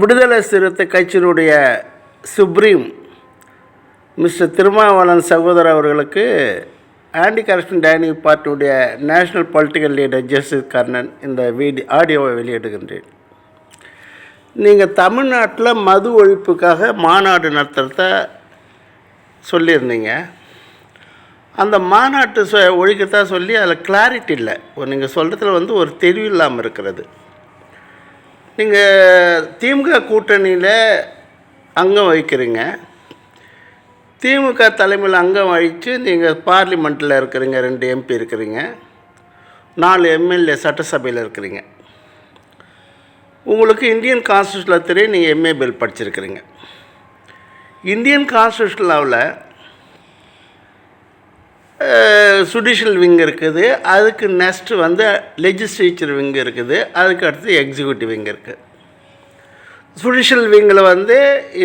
விடுதலை சிறுத்தை கட்சியினுடைய சுப்ரீம் மிஸ்டர் திருமாவளவன் சகோதரர் அவர்களுக்கு anti corruption dining பார்ட்டியுடைய national political leader justice Karnan இந்த வீடியோ ஆடியோவை வெளியிடுகின்றேன். நீங்கள் தமிழ்நாட்டில் மது ஒழிப்புக்காக மாநாடு நடத்துகிறத சொல்லியிருந்தீங்க. அந்த மாநாட்டு சொ ஒழிக்கத்தா சொல்லி அதில் கிளாரிட்டி இல்லை. நீங்கள் சொல்கிறதுல வந்து ஒரு தெளிவு இல்லாமல் இருக்கிறது. நீங்கள் திமுக கூட்டணியில் அங்கம் வகிக்கிறீங்க. திமுக தலைமையில் அங்கம் வகித்து நீங்கள் பார்லிமெண்ட்டில் இருக்கிறீங்க ரெண்டு எம்பி இருக்கிறீங்க. நாலு எம்எல்ஏ சட்டசபையில் இருக்கிறீங்க. உங்களுக்கு இந்தியன் கான்ஸ்டியூஷனில் தெரியும் நீங்கள் எம்ஏ பில் படிச்சிருக்கிறீங்க. இந்தியன் கான்ஸ்டியூஷன் லாவில் சுடிஷியல் விங் இருக்குது. அதுக்கு நெக்ஸ்ட்டு வந்து லெஜிஸ்லேச்சர் விங் இருக்குது. அதுக்கு அடுத்து எக்ஸிக்யூட்டிவ் விங் இருக்குது சுடிஷியல் விங்கில் வந்து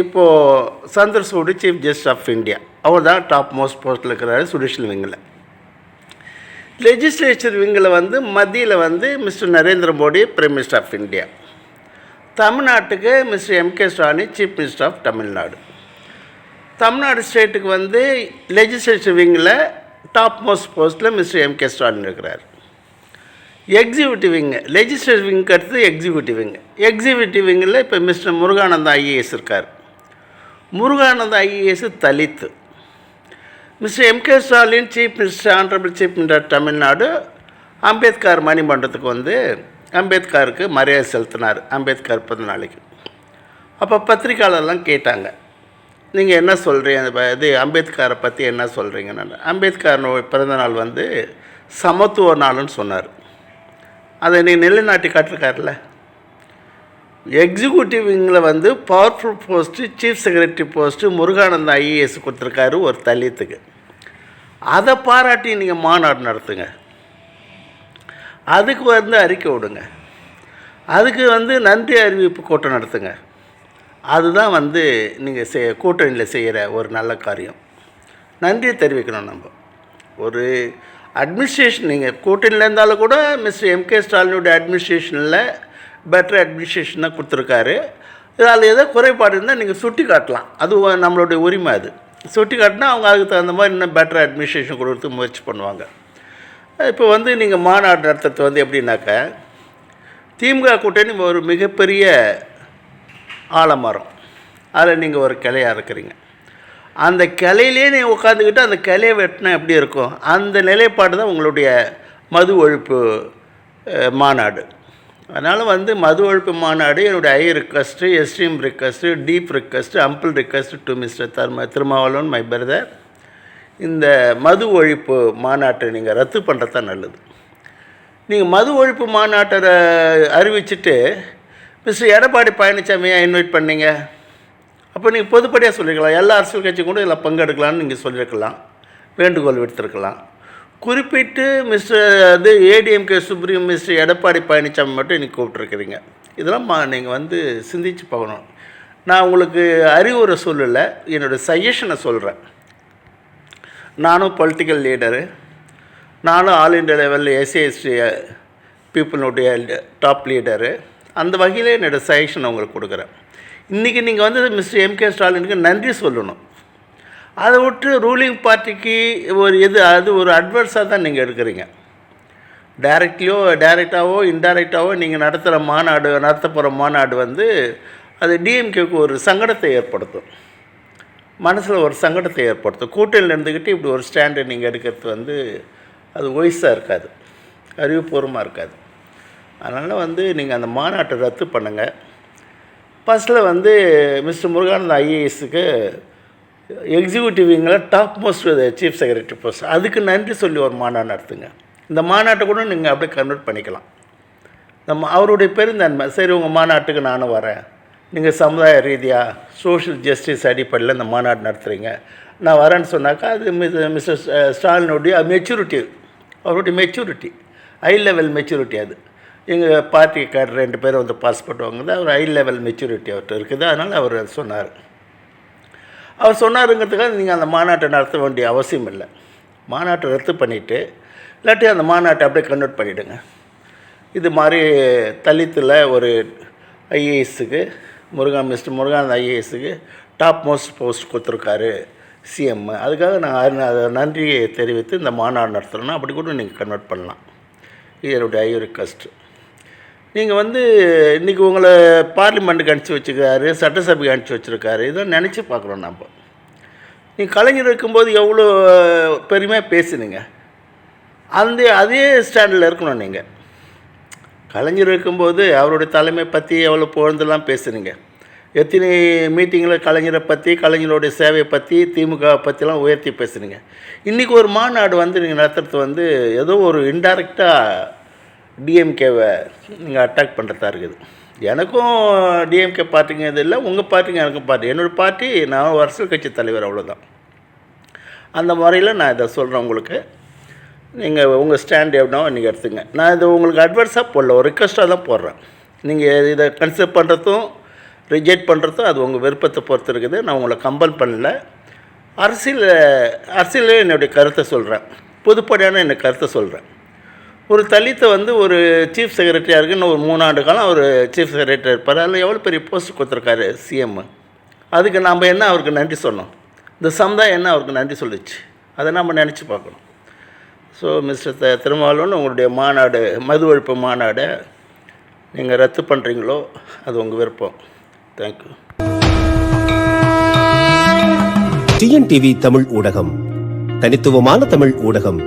இப்போது சந்தர் சீஃப் ஜஸ்டிஸ் ஆஃப் இந்தியா அவர் தான் டாப் மோஸ்ட் போஸ்ட்டில் இருக்கிறாரு சுடிஷியல் விங்கில் லெஜிஸ்லேச்சர் விங்கில் வந்து மத்தியில் வந்து mister Narendra Modi prime minister of India தமிழ்நாட்டுக்கு mister M K Stalin chief minister of Tamil Nadu Tamil Nadu ஸ்டேட்டுக்கு வந்து லெஜிஸ்லேச்சர் விங்கில் டாப் மோஸ்ட் போஸ்ட்டில் மிஸ்டர் எம்கே ஸ்டாலின் இருக்கிறார். எக்ஸிக்யூட்டிவ் விங்கு லெஜிஸ்லேட்டிவ் விங்க்கு அடுத்து எக்ஸிக்யூட்டிவ் விங்கு எக்ஸிக்யூட்டிவ் விங்கில் இப்போ மிஸ்டர் முருகானந்த ஐஏஎஸ் இருக்கார். Murugananda IAS Dalit. Mister M K Stalin chief minister honourable chief minister Tamil Nadu Ambedkar மணிமண்டபத்துக்கு வந்து அம்பேத்கருக்கு மரியாதை செலுத்தினார். அம்பேத்கர் பிறந்த நாளைக்கு. அப்போ பத்திரிக்கையாளர்லாம் கேட்டாங்க. நீங்கள் என்ன சொல்கிறீங்க இது அம்பேத்கரை பற்றி என்ன சொல்கிறீங்கன்னு அம்பேத்கர் பிறந்த நாள் வந்து சமத்துவ நாள்னு சொன்னார். அதை நீ நிலைநாட்டி காட்டிருக்காருல்ல. எக்ஸிக்யூட்டிவிங்கில் வந்து powerful post chief secretary post Murugananda IAS கொடுத்துருக்காரு ஒரு தலித்துக்கு. அதை பாராட்டி நீங்கள் மாநாடு நடத்துங்க. அதுக்கு வந்து அறிக்கை விடுங்க. அதுக்கு வந்து நன்றி அறிவிப்பு கூட்டம் நடத்துங்க. அதுதான் வந்து நீங்கள் செய் கூட்டணியில் செய்கிற ஒரு நல்ல காரியம். நன்றியை தெரிவிக்கணும் நம்ம. ஒரு அட்மினிஸ்ட்ரேஷன் நீங்கள் கூட்டணியில் இருந்தாலும் கூட மிஸ்டர் எம்கே ஸ்டாலினுடைய அட்மினிஸ்ட்ரேஷனில் பெட்டர் அட்மினிஸ்ட்ரேஷன் தான் கொடுத்துருக்காரு. இதில் ஏதோ குறைபாடு இருந்தால் நீங்கள் சுட்டி காட்டலாம். அது நம்மளுடைய உரிமை அது. சுட்டி காட்டினா அவங்க அதுக்கு தகுந்த மாதிரி இன்னும் பெட்டர் அட்மினிஸ்ட்ரேஷன் கொடுத்து முயற்சி பண்ணுவாங்க. இப்போ வந்து நீங்கள் மாநாடு நடத்துறது வந்து எப்படின்னாக்க திமுக கூட்டணி ஒரு மிகப்பெரிய ஆலமரம். அதில் நீங்கள் ஒரு கிளையாக இருக்கிறீங்க. அந்த கிளையிலே நீ உட்காந்துக்கிட்டு அந்த கிளையை வெட்டினா எப்படி இருக்கும்? அந்த நிலைப்பாடு தான் உங்களுடைய மது ஒழிப்பு மாநாடு. அதனால் வந்து மது ஒழிப்பு மாநாடு என்னுடைய I request extreme request deep request humble request to mister Dharma Thirumavalavan my brother இந்த மது ஒழிப்பு மாநாட்டை நீங்கள் ரத்து பண்ணுறது தான் நல்லது. நீங்கள் மது ஒழிப்பு மாநாட்டை அறிவிச்சுட்டு அறிவிச்சிட்டு மிஸ்டர் எடப்பாடி பழனிசாமியை இன்வைட் பண்ணீங்க. அப்போ நீங்கள் பொதுப்படியாக சொல்லியிருக்கலாம் எல்லா அரசியல் கட்சியும் கூட இதில் பங்கெடுக்கலாம்னு நீங்கள் சொல்லியிருக்கலாம் வேண்டுகோள் விடுத்திருக்கலாம். குறிப்பிட்டு மிஸ்டர் அது ADMK supreme mister Edappadi Palaniswami மட்டும் இன்றைக்கி கூப்பிட்ருக்கிறீங்க இதெல்லாம் மா நீங்கள் வந்து சிந்திச்சு பார்க்கணும். நான் உங்களுக்கு அறிவுரை சொல்லலை என்னோடய சஜஷனை சொல்கிறேன் நானும் பொலிட்டிக்கல் லீடரு நானும் all India level SC ST பீப்புளுடைய top leader அந்த வகையில் என்னோடய சஜஷன் உங்களுக்கு கொடுக்குறேன். இன்றைக்கி நீங்கள் வந்து மிஸ்டர் எம்கே ஸ்டாலினுக்கு நன்றி சொல்லணும். அதை விட்டு ரூலிங் பார்ட்டிக்கு ஒரு எது அது ஒரு அட்வர்ஸாக தான் நீங்கள் எடுக்கிறீங்க. டைரக்ட்லியோ டைரெக்டாகவோ இன்டைரக்டாகவோ நீங்கள் நடத்துகிற மாநாடு நடத்த போகிற மாநாடு வந்து அது டிஎம்கேக்கு ஒரு சங்கடத்தை ஏற்படுத்தும். மனசில் ஒரு சங்கடத்தை ஏற்படுத்தும். கூட்டணியில் இருந்துக்கிட்டு இப்படி ஒரு ஸ்டாண்டை நீங்கள் எடுக்கிறது வந்து அது ஒய்ஸாக இருக்காது. அறிவுபூர்வமாக இருக்காது. அதனால் வந்து நீங்கள் அந்த மாநாட்டை ரத்து பண்ணுங்கள் ஃபஸ்ட்டில் வந்து mister Murugananda ஐஏஎஸ்க்கு executive top most chief secretary post அதுக்கு நன்றி சொல்லி ஒரு மாநாடு நடத்துங்க. இந்த மாநாட்டை கூட நீங்கள் அப்படியே கன்வெர்ட் பண்ணிக்கலாம். நம்ம அவருடைய பெருந்தன்மை சரி உங்கள் மாநாட்டுக்கு நானும் வரேன். நீங்கள் சமுதாய ரீதியாக சோஷியல் ஜஸ்டிஸ் அடிப்படையில் இந்த மாநாடு நடத்துகிறீங்க நான் வரேன்னு சொன்னாக்கா அது மிஸ் மிஸ்டர் ஸ்டாலினுடைய மெச்சூரிட்டி அவருடைய மெச்சூரிட்டி ஹை லெவல் மெச்சூரிட்டி அது. எங்கள் பார்ட்டிக்கார் ரெண்டு பேரும் வந்து பாஸ்போர்ட் வாங்குது அவர் ஹை லெவல் மெச்சூரிட்டி அவர்கிட்ட இருக்குது அதனால் அவர் சொன்னார். அவர் சொன்னாருங்கிறதுக்காக நீங்கள் அந்த மாநாட்டை நடத்த வேண்டிய அவசியம் இல்லை. மாநாட்டை ரத்து பண்ணிவிட்டு இல்லாட்டி அந்த மாநாட்டை அப்படியே கன்வெர்ட் பண்ணிவிடுங்க இது மாதிரி தலித்தில் ஒரு ஐஏஎஸுக்கு முருகன் மிஸ்டர் முருகானந்த் ஐஏஎஸுக்கு டாப் மோஸ்ட் போஸ்ட் கொடுத்துருக்காரு சிஎம் அதுக்காக நான் அதை நன்றியை தெரிவித்து இந்த மாநாடு நடத்துகிறேன்னா அப்படி கூட நீங்கள் கன்வெர்ட் பண்ணலாம். இது என்னுடைய ஐ ரிக்வஸ்ட்டு நீங்கள் வந்து இன்றைக்கி உங்களை பார்லிமெண்ட்டுக்கு அனுப்பிச்சி வச்சுருக்காரு சட்டசபைக்கு அனுப்பிச்சி வச்சுருக்காரு. இதை நினச்சி பார்க்குறோம் நம்ம நீங்கள் கலைஞர் இருக்கும்போது எவ்வளோ பெருமையாக பேசுனீங்க? அந்த அதே ஸ்டாண்டில் இருக்கணும் நீங்கள் கலைஞர் இருக்கும்போது அவருடைய தலைமை பற்றி எவ்வளோ புகழ்ந்தெல்லாம் பேசுனீங்க? எத்தனை மீட்டிங்கில் கலைஞரை பற்றி கலைஞருடைய சேவையை பற்றி திமுக பற்றிலாம் உயர்த்தி பேசுனீங்க? இன்றைக்கி ஒரு மாநாடு வந்து நீங்கள் நடத்துறது வந்து ஏதோ ஒரு இன்டைரக்டாக டிஎம்கேவை நீங்கள் அட்டாக் பண்ணுறதா இருக்குது. எனக்கும் டிஎம்கே பார்ட்டிங்க இது இல்லை உங்கள் பார்ட்டிங்க எனக்கும் பார்ட்டி என்னோடய பார்ட்டி நான் அரசியல் கட்சி தலைவர் அவ்வளோதான் அந்த முறையில் நான் இதை சொல்கிறேன் உங்களுக்கு. நீங்கள் உங்கள் ஸ்டாண்ட் எப்படினோ நீங்கள் எடுத்துங்க. நான் இது உங்களுக்கு அட்வான்ஸாக போடல ஒரு ரிக்வஸ்ட்டாக தான் போடுறேன். நீங்கள் இதை கன்சிடர் பண்ணுறதும் ரிஜெக்ட் பண்ணுறதும் அது உங்கள் விருப்பத்தை பொறுத்து இருக்குது. நான் உங்களை கம்பல் பண்ணல. அரசியல் அரசியலே என்னுடைய கருத்தை சொல்கிறேன் புதுப்படியான என்னை கருத்தை சொல்கிறேன் ஒரு தலித்தை வந்து ஒரு சீஃப் செக்ரட்டரியாக இருக்கு. இன்னும் ஒரு மூணாண்டு காலம் அவர் சீஃப் செக்ரட்டரி இருப்பார். அதில் எவ்வளோ பெரிய போஸ்ட் கொடுத்துருக்காரு சிஎம் அதுக்கு நாம் என்ன அவருக்கு நன்றி சொன்னோம் இந்த சமுதாயம் என்ன அவருக்கு நன்றி சொல்லுச்சு? அதை நம்ம நினச்சி பார்க்கணும். ஸோ மிஸ்டர் த திருமாவளவன் உங்களுடைய மாநாடு மது ஒழிப்பு மாநாடை நீங்கள் ரத்து பண்ணுறீங்களோ அது உங்கள் விருப்பம். தேங்க்யூ டிஎன்டிவி தமிழ் ஊடகம். தனித்துவமான தமிழ் ஊடகம்.